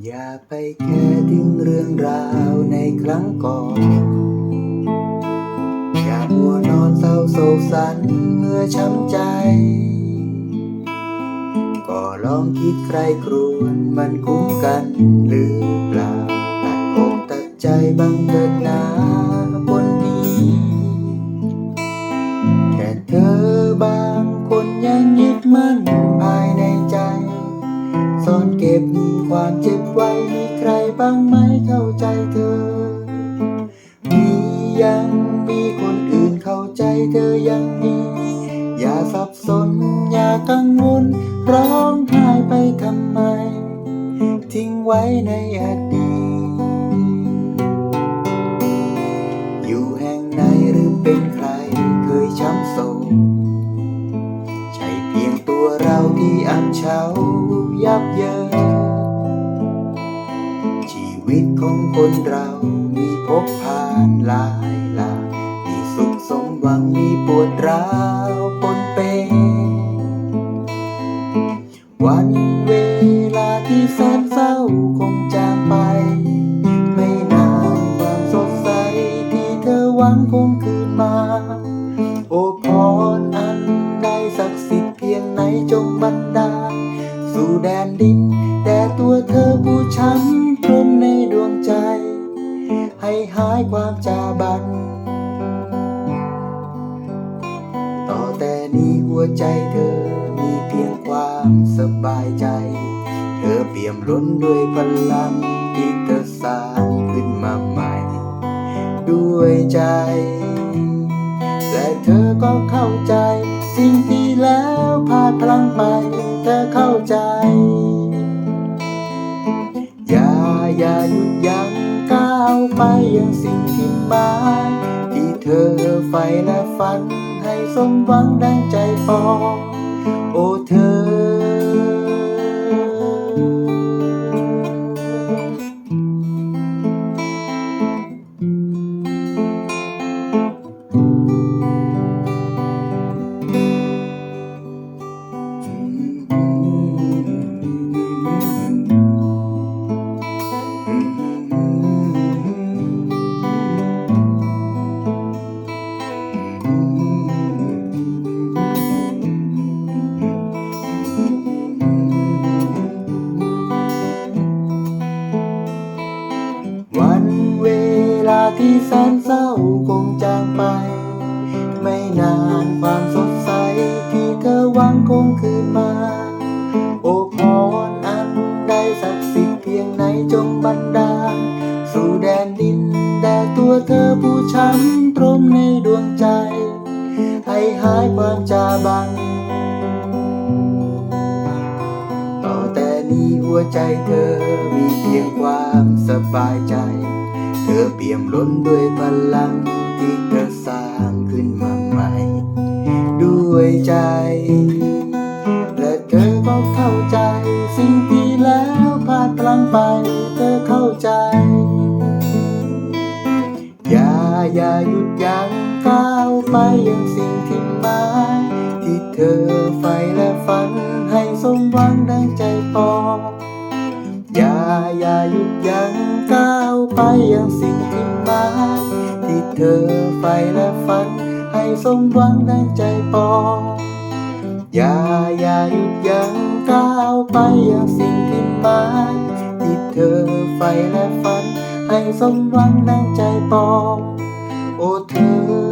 อย่าไปแค่ถึงเรื่องราวในครั้งก่อน อย่ามัวนอนเศร้าโศกสันเมื่อช้ำใจ ก็ลองคิดใครครวญมันคุ้มกันหรือเปล่า ตัดอกตัดใจบังเกิดนาคนดีแค่เธอบางคนยังยึดมั่นภายใน ความเจ็บไว้มีใครบ้างไหมเข้าใจเธอ มียังมีคนอื่นเข้าใจเธอยังมี อย่าสับสนอย่ากังวลร้องไห้ไปทำไม ทิ้งไว้ในอดีตอยู่แห่งไหนหรือเป็นใครเคยช้ำโศกใช่เพียงตัวเราที่อับเฉายับเยิน วิตของคนเรามีพบผ่านหลายหลากมีสุขสมหวังมีปวดร้าวปนเปวันเวลาที่แสนเศร้าคงจางไป ความจาบัน ต่อแต่นี้หัวใจเธอมีเพียงความสบายใจ เธอเปี่ยมล้นด้วยพลังที่เธอสร้างขึ้นมาใหม่ ด้วยใจ และเธอก็เข้าใจ สิ่งที่แล้วพลาดพลั้งไป เธอเข้าใจ ยังสิ่งที่หมายที่เธอใฝ่และฝัน ให้สมหวังดังใจปอง โอ้เธอ วันเวลาที่แสนเศร้าคงจางไป ไม่นานความสดใสที่เธอหวังคงคืนมา โอพรอันใดศักดิ์สิทธิ์เพียงไหนจงบันดาลสู่แดนดินแด่ตัวเธอผู้ช้ำตรมในดวงใจ ให้หายความจาบัน วใจเธอมีเพียงความสบายใจ เธอเปี่ยมล้นด้วยพลังที่เธอสร้างขึ้นมาใหม่ ด้วยใจ และเธอก็เข้าใจ สิ่งที่แล้วพลาดพลังไปเธอเข้าใจ อย่าอย่าหยุดยั้งก้าวไปยังสิ่ง ไปยังสิ่งที่หมายที่เธอใฝ่และฝัน ให้สมหวังดังใจปองอย่าอย่าหยุดยั้งก้าวไปยังสิ่งที่หมายที่เธอใฝ่และฝัน ให้สมหวังดังใจปองโอ้เธอ